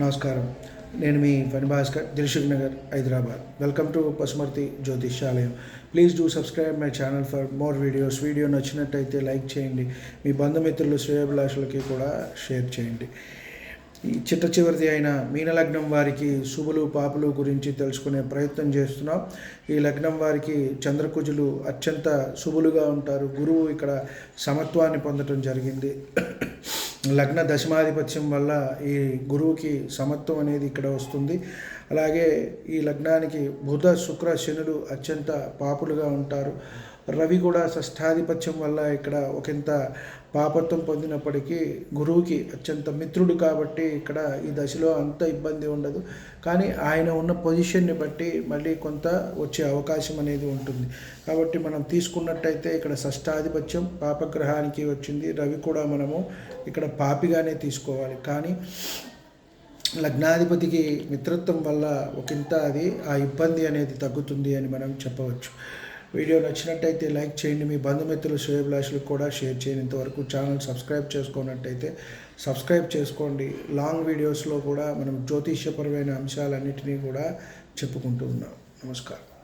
నమస్కారం. నేను మీ Phani Bhaskar Dilsukh Nagar Hyderabad. Welcome to Pasumarthi Jyotishyalayam. Please do subscribe my channel for more videos. Video నచ్చినట్టయితే like చేయండి. మీ బంధుమిత్రులు శ్రేయభిలాషులకి కూడా షేర్ చేయండి. ఈ చిట్ట చివరిది అయిన మీనలగ్నం వారికి శుభులు పాపులు గురించి తెలుసుకునే ప్రయత్నం చేస్తున్నాం. ఈ లగ్నం వారికి చంద్రకుజులు అత్యంత శుభులుగా ఉంటారు. గురువు ఇక్కడ సమత్వాన్ని పొందటం జరిగింది. లగ్న దశమాధిపత్యం వల్ల ఈ గురువుకి సమత్వం అనేది ఇక్కడ వస్తుంది. అలాగే ఈ లగ్నానికి బుధ శుక్ర శనులు అత్యంత పాపులుగా ఉంటారు. రవి కూడా షష్ఠాధిపత్యం వల్ల ఇక్కడ ఒకంత పాపత్వం పొందినప్పటికీ గురువుకి అత్యంత మిత్రుడు కాబట్టి ఇక్కడ ఈ దశలో అంత ఇబ్బంది ఉండదు. కానీ ఆయన ఉన్న పొజిషన్ని బట్టి మళ్ళీ కొంత వచ్చే అవకాశం అనేది ఉంటుంది. కాబట్టి మనం తీసుకున్నట్టయితే ఇక్కడ షష్ఠాధిపత్యం పాపగ్రహానికి వచ్చింది. రవి కూడా మనము ఇక్కడ పాపిగానే తీసుకోవాలి. కానీ లగ్నాధిపతికి మిత్రత్వం వల్ల ఒకంత అది ఆ ఇబ్బంది అనేది తగ్గుతుంది అని మనం చెప్పవచ్చు. వీడియో నచ్చినట్టయితే లైక్ చేయండి. మీ బంధుమిత్రులు శ్రేయభిలాషులకు కూడా షేర్ చేయండి. ఇంతవరకు ఛానల్ సబ్స్క్రైబ్ చేసుకున్నట్టయితే సబ్స్క్రైబ్ చేసుకోండి. లాంగ్ వీడియోస్లో కూడా మనం జ్యోతిష్యపరమైన అంశాలన్నింటినీ కూడా చెప్పుకుంటూ ఉన్నాం. నమస్కారం.